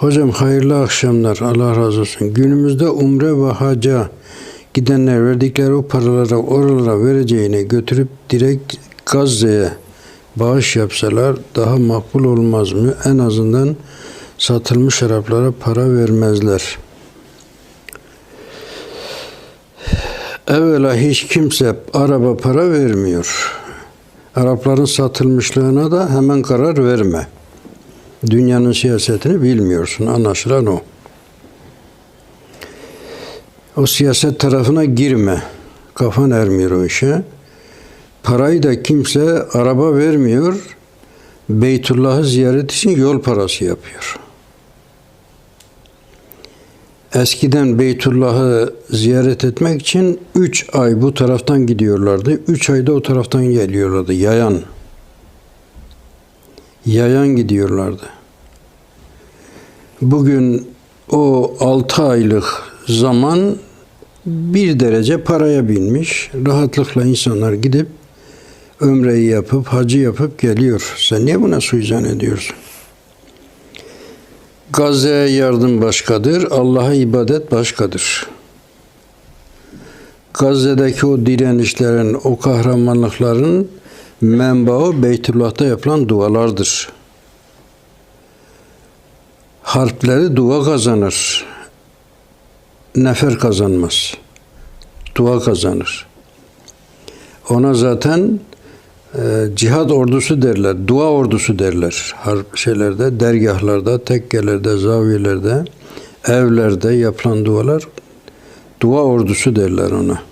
Hocam hayırlı akşamlar. Allah razı olsun. Günümüzde umre ve haca gidenler verdikleri o paralara oralara vereceğine götürüp direkt Gazze'ye bağış yapsalar daha makbul olmaz mı? En azından satılmış şaraplara para vermezler. Evvela hiç kimse araba para vermiyor. Arapların satılmışlığına da hemen karar verme. Dünyanın siyasetini bilmiyorsun. Anlaşılan o. O siyaset tarafına girme. Kafan ermiyor o işe. Parayı da kimse araba vermiyor. Beytullah'ı ziyaret için yol parası yapıyor. Eskiden Beytullah'ı ziyaret etmek için 3 ay bu taraftan gidiyorlardı. 3 ayda o taraftan geliyorlardı. Yayan. Yayan gidiyorlardı. Bugün o 6 aylık zaman bir derece paraya binmiş. Rahatlıkla insanlar gidip ömreyi yapıp hacı yapıp geliyor. Sen niye buna suizan ediyorsun? Gazze'ye yardım başkadır, Allah'a ibadet başkadır. Gazze'deki o direnişlerin, o kahramanlıkların menbaı Beytullah'ta yapılan dualardır. Harpleri dua kazanır. Nefer kazanmaz. Dua kazanır. Ona zaten e, cihad ordusu derler, dua ordusu derler. Harp şeylerde, dergahlarda, tekkelerde, zaviyelerde, evlerde yapılan dualar dua ordusu derler ona.